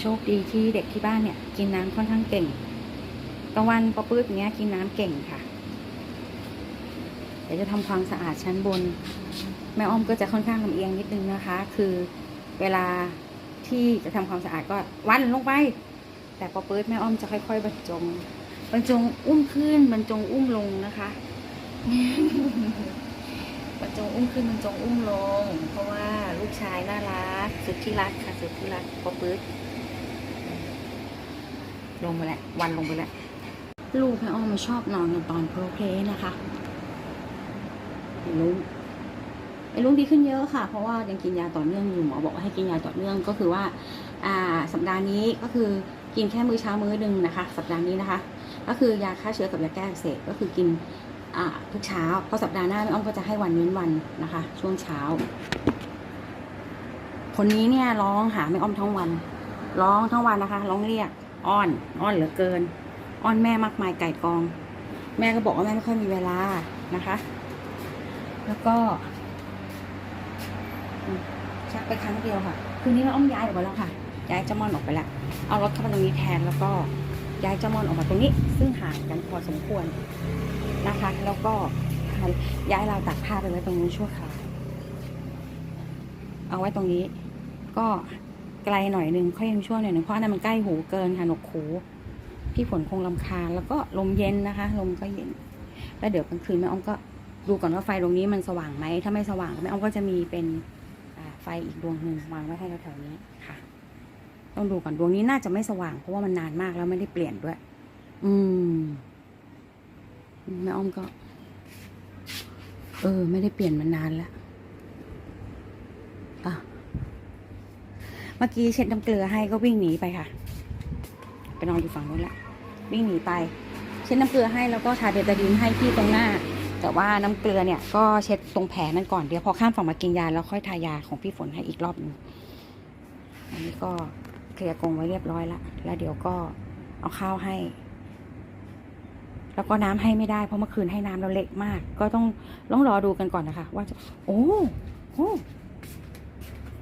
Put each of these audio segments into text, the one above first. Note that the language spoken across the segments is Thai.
โชคดีที่เด็กที่บ้านเนี่ย กินน้ำค่อนข้างเก่ง ตะวันปอปื้ดเนี้ยกินน้ำเก่งค่ะ เดี๋ยวจะทำความสะอาดชั้นบน แม่อ้อมก็จะค่อนข้างลำเอียงนิดนึงนะคะ คือเวลาที่จะทำความสะอาดก็วันลงไป แต่ปอปื้ดแม่อ้อมจะค่อย ๆ บรรจง บรรจงอุ้มขึ้นบรรจงอุ้มลงนะคะบรรจงอุ้มขึ้นบรรจงอุ้มลง เพราะว่าลูกชายน่ารัก สุดที่รักค่ะ สุดที่รักปอปื๊ด ลงไปแล้ว วันลงไปแล้ว ลูกแม่อ้อมมันชอบนอนกันตอนโปรเพลนะคะไอ้ลุงไอ้ลุงดีขึ้นเยอะค่ะ เพราะว่ายังกินยาต่อเนื่องอยู่หมอบอกให้กินยาต่อเนื่องก็คือว่า อ่า สัปดาห์นี้ก็คือกินแค่มื้อเช้ามื้อหนึ่งนะคะ สัปดาห์นี้นะคะ ก็คือยาฆ่าเชื้อกับยาแก้อักเสบก็คือกินอ่าทุกเช้าพอสัปดาห์หน้าแม่อ้อมก็จะให้วันเว้นวันนะคะ ช่วงเช้า คนนี้เนี่ยร้องหาแม่อ้อมทั้งวัน ร้องทั้งวันนะคะ ร้องเรียก อ้อน อ้อนเหลือเกิน อ้อนแม่มากมายไก่กอง แม่ก็บอกว่าแม่ไม่ค่อยมีเวลานะคะ แล้วก็ชักไปครั้งเดียวค่ะ คืนนี้แม่อ้อมย้ายออกไปแล้วค่ะ ย้ายเจ้ามอนออกไปแล้ว เอารถเข้ามาตรงนี้แทนแล้วก็ย้ายเจ้ามอนออกมาตรงนี้ ซึ่งห่างกันพอสมควรนะคะ แล้วก็ย้ายเราตากผ้าไปไว้ตรงนี้ชั่วคราวเอาไว้ตรงนี้ ก็ ไกลหน่อยนึงค่อยยังช่วหน่อยนึงเพราะอันนั้นมันใกล้หูเกินค่ะหนวกหูพี่ฝนคงลำคาญแล้วก็ลมเย็นนะคะ ลมก็เย็น แล้วเดี๋ยวกลางคืนแม่อ้อมก็ดูก่อนว่าไฟตรงนี้มันสว่างไหมถ้าไม่สว่างแม่อ้อมก็จะมีเป็นไฟอีกดวงหนึ่งวางไว้ให้แถวๆนี้ค่ะ ต้องดูก่อนดวงนี้น่าจะไม่สว่างเพราะว่ามันนานมากแล้วไม่ได้เปลี่ยนด้วย อืมแม่อ้อมก็ เออ ไม่ได้เปลี่ยนมานานแล้วอะ เมื่อกี้เช็ดน้ำเกลือให้ก็วิ่งหนีไปค่ะ ไปนอนอยู่ฝั่งนู้นละวิ่งหนีไป เช็ดน้ำเกลือให้แล้วก็ทาเบตาดีนให้ที่ตรงหน้า แต่ว่าน้ำเกลือเนี่ยก็เช็ดตรงแผลนั่นก่อนเดี๋ยวพอข้ามฝั่งมากินยาแล้วค่อยทายาของพี่ฝนให้อีกรอบนึงอันนี้ก็เคลียร์กรงไว้เรียบร้อยละแล้วเดี๋ยวก็เอาข้าวให้ แล้วก็น้ำให้ไม่ได้เพราะเมื่อคืนให้น้ำเราเล็กมาก ก็ต้องต้องรอดูกันก่อนนะคะ ว่าจะโอ้โห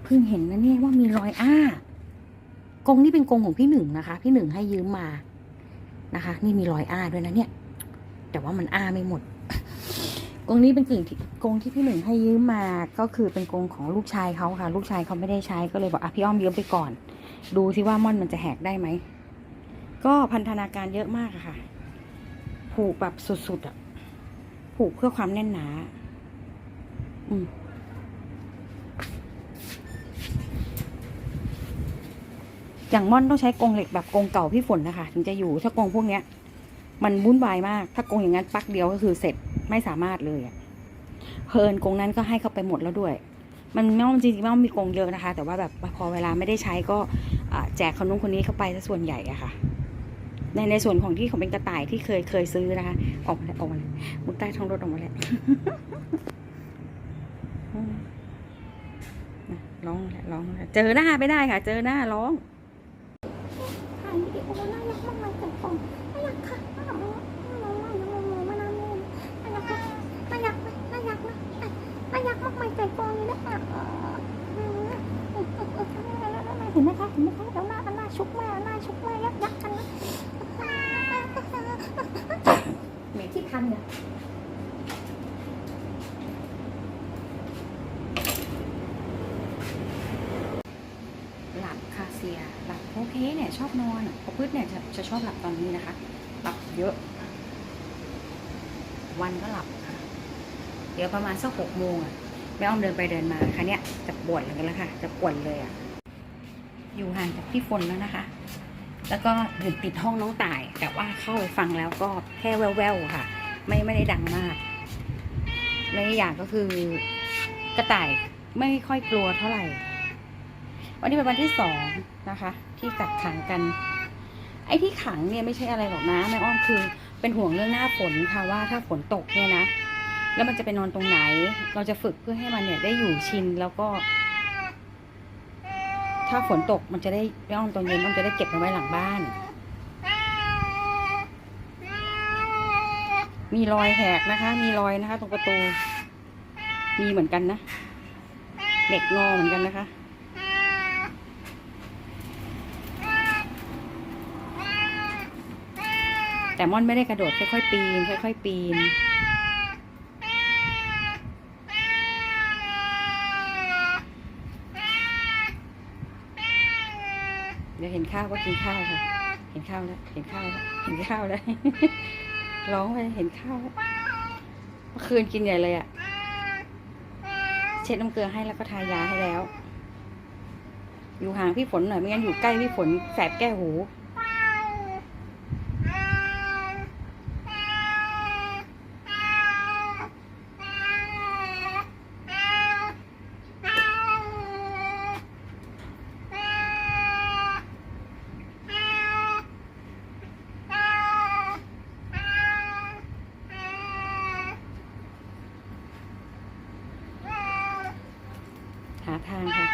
พิ่งเห็นนะเนี่ยว่ามีรอยอ้ากงนี่เป็นกงของพี่หนึ่งนะคะ พี่หนึ่งให้ยืมมานะคะ นี่มีรอยอ้าด้วยนะเนี่ย แต่ว่ามันอ้าไม่หมดกงนี้เป็นกึ่งที่กงที่พี่หนึ่งให้ยืมมาก็คือเป็นกงของลูกชายเขาค่ะ ลูกชายเขาไม่ได้ใช้ก็เลยบอกอะพี่อ้อมยืมไปก่อน ดูสิว่าม่อนมันจะแหกได้ไหมก็พันธนาการเยอะมากค่ะ ผูกแบบสุดๆอะ ผูกเพื่อความแน่นหนา อืม อย่างม่อนต้องใช้กรงเหล็กแบบกรงเก่าพี่ฝนนะคะ ถึงจะอยู่ถ้ากรงพวกเนี้ย มันวุ่นวายมาก ถ้ากรงอย่างนั้นปักเดียวก็คือเสร็จไม่สามารถเลยอะเพลินกรงนั้นก็ให้เขาไปหมดแล้วด้วย มันไม่ว่าจริงๆไม่ว่ามีกรงเยอะนะคะ แต่ว่าแบบพอเวลาไม่ได้ใช้ก็แจกคนนู้นคนนี้เข้าไปซะส่วนใหญ่อะค่ะในในส่วนของที่ของเป็นกระต่ายที่เคยเคยซื้อนะคะ ออกมาแล้วออกมาแล้วมุดใต้ท้องรถออกมาแล้วร้องแล้วร้องแล้วเจอหน้าไม่ได้ค่ะ เจอหน้าร้อง ถ่ายวิดีโอน่ารักมากเลยจังฟองน่ารักค่ะน่ารักมากน่ารักมากน่ารักมากน่ารักค่ะน่ารักไหมน่ารักนะน่ารักมากมายใจฟองเลยนะคะเห็นไหมคะเห็นไหมคะเดี๋ยวหน้าหน้า ชุกแม่หน้าชุกแม่ยักยักกันนะเหม็นที่ทันเนี่ยหลับคาเซียหลับโอเคเนี่ยชอบนอนพอพืชเนี่ยจะจะชอบหลับตอนนี้นะคะ หลับเยอะ วันก็หลับค่ะ เดี๋ยวประมาณสักหกโมงอะแม่อ้อมเดินไปเดินมาค่ะเนี่ยจะปวดเลยแล้วค่ะ จะปวดเลยอะ อยู่ห่างจากพี่ฝนแล้วนะคะ แล้วก็ถึงปิดห้องน้องต่าย แต่ว่าเข้าไปฟังแล้วก็แค่แว่วๆค่ะ ไม่ไม่ได้ดังมากและอีกอย่างก็คือกระต่ายไม่ค่อยกลัวเท่าไหร่ วันนี้เป็นวันที่สองนะคะ ที่กักขังกัน ไอ้ที่ขังเนี่ยไม่ใช่อะไรหรอกนะแม่อ้อมคือเป็นห่วงเรื่องหน้าฝนค่ะว่าถ้าฝนตกเนี่ยนะ แล้วมันจะไปนอนตรงไหน เราจะฝึกเพื่อให้มันเนี่ยได้อยู่ชินแล้วก็ ถ้าฝนตกมันจะได้ย่องตอนเย็นมันจะได้เก็บมาไว้หลังบ้าน มีรอยแหกนะคะ มีรอยนะคะ ตรงประตู มีเหมือนกันนะเด็กงอเหมือนกันนะคะแต่ม่อนไม่ได้กระโดดค่อยๆปีน ค่อยๆปีน เดี๋ยวเห็นข้าวก็กินข้าวค่ะ เห็นข้าวแล้ว เห็นข้าวแล้ว เห็นข้าวแล้ว ร้องไปเห็นข้าวแล้วเมื่อคืนกินใหญ่เลยอะ่ะเช็ดน้ำเกลือให้แล้วก็ทายาให้แล้ว อยู่ห่างพี่ฝนหน่อยไม่งั้นอยู่ใกล้พี่ฝนแสบแก้หู หาทางค่ะ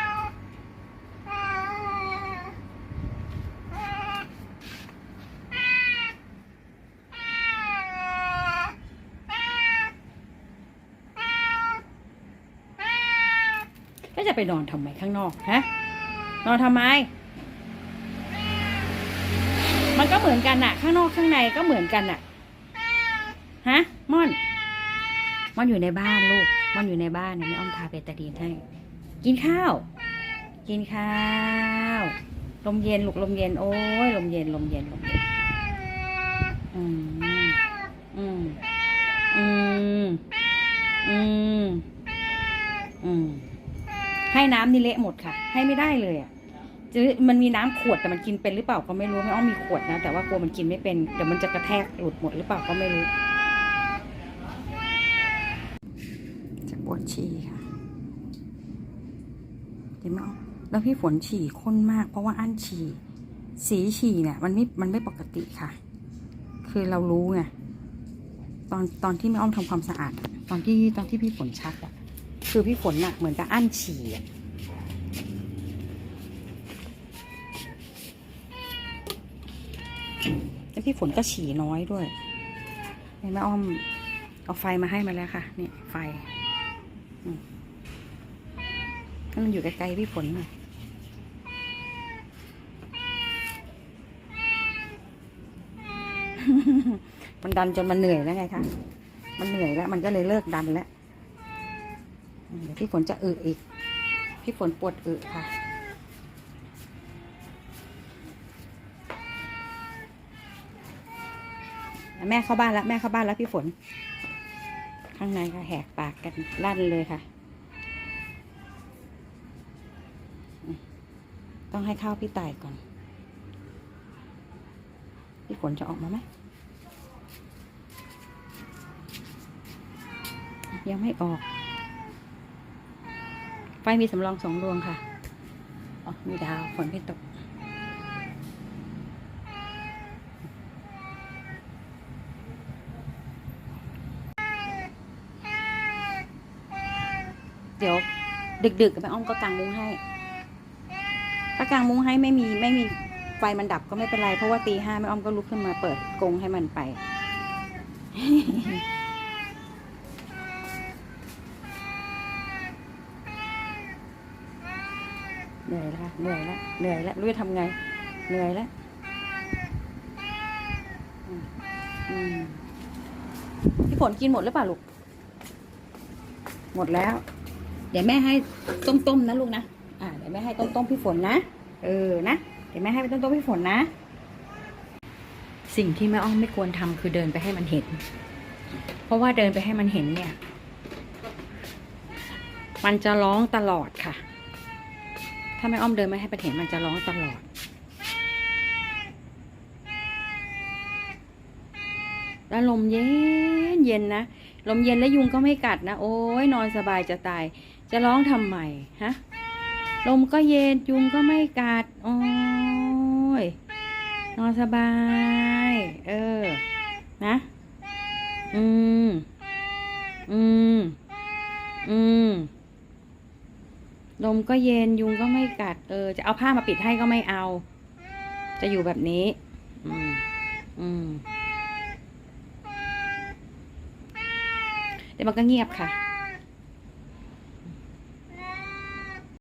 ก็จะไปนอนทำไมข้างนอกฮะ นอนทำไม มันก็เหมือนกันอะข้างนอกข้างในก็เหมือนกันอะฮะม่อน ม่อนอยู่ในบ้านลูก ม่อนอยู่ในบ้านเนี่ยแม่อ้อมทาเบตาดีนให้ กินข้าว กินข้าว ลมเย็นลูกลมเย็น โอ้ยลมเย็นลมเย็นลมเย็น อืม อืม อืม อืม อืม ให้น้ำนี่เละหมดค่ะ ให้ไม่ได้เลยอะจะมันมีน้ำขวดแต่มันกินเป็นหรือเปล่าก็ไม่รู้ไม่อ้อมมีขวดนะ แต่ว่ากลัวมันกินไม่เป็นเดี๋ยวมันจะกระแทกหลุดหมดหรือเปล่าก็ไม่รู้ จะปวดฉี่ค่ะ เห็นไหมแล้วพี่ฝนฉี่ข้นมาก เพราะว่าอั้นฉี่ สีฉี่เนี่ยมันไม่ มันไม่ปกติค่ะ คือเรารู้ไง ตอนตอนที่แม่อ้อมทำความสะอาด ตอนที่ตอนที่พี่ฝนชักอะคือพี่ฝนอะเหมือนกับอั้นฉี่อะแล้วพี่ฝนก็ฉี่น้อยด้วยแม่อ้อมเอาไฟมาให้มาแล้วค่ะ นี่ไฟอืม ให้มันอยู่ไกลๆพี่ฝนหน่อยมันดันจนมันเหนื่อยแล้วไงคะ มันเหนื่อยแล้ว มันก็เลยเลิกดันแล้วอืมเดี๋ยวพี่ฝนจะอึอีก พี่ฝนปวดอึค่ะ แม่เข้าบ้านแล้ว แม่เข้าบ้านแล้วพี่ฝน ข้างในค่ะแหกปากกันลั่นเลยค่ะอืม ต้องให้ข้าวพี่ตายก่อน พี่ฝนจะออกมาไหมยังไม่ออก ไฟมีสำรองสองดวงค่ะอ๋อมีดาวฝนไม่ตกเดี๋ยวดึกๆแม่อ้อมก็กางมุ้งให้ถ้ากางมุ้งให้ไม่มีไม่มีไฟมันดับก็ไม่เป็นไร เพราะว่าตีห้าแม่อ้อมก็ลุกขึ้นมาเปิดกรงให้มันไป เหนื่อยแล้วค่ะเหนื่อยแล้วเหนื่อยแล้วรู้จะทำไง เหนื่อยแล้วอืมอืมพี่ฝนกินหมดหรือเปล่าลูก หมดแล้ว เดี๋ยวแม่ให้ต้มๆนะลูกนะ อ่า เดี๋ยวแม่ให้ต้มๆพี่ฝนนะ เออนะเดี๋ยวแม่ให้ไปต้มๆพี่ฝนนะ สิ่งที่แม่อ้อมไม่ควรทำคือเดินไปให้มันเห็น เพราะว่าเดินไปให้มันเห็นเนี่ย มันจะร้องตลอดค่ะ ถ้าแม่อ้อมเดินไม่ให้มันเห็นมันจะร้องตลอดแล้วลมเย็นเย็นนะลมเย็นแล้วยุงก็ไม่กัดนะ โอ้ยนอนสบายจะตาย จะร้องทำไมฮะ ลมก็เย็นยุงก็ไม่กัด โอ้ย นอนสบาย เออ นะ อืม อืม อืม ลมก็เย็นยุงก็ไม่กัด เออ จะเอาผ้ามาปิดให้ก็ไม่เอา จะอยู่แบบนี้ อืม อืม เดี๋ยวมันก็เงียบค่ะ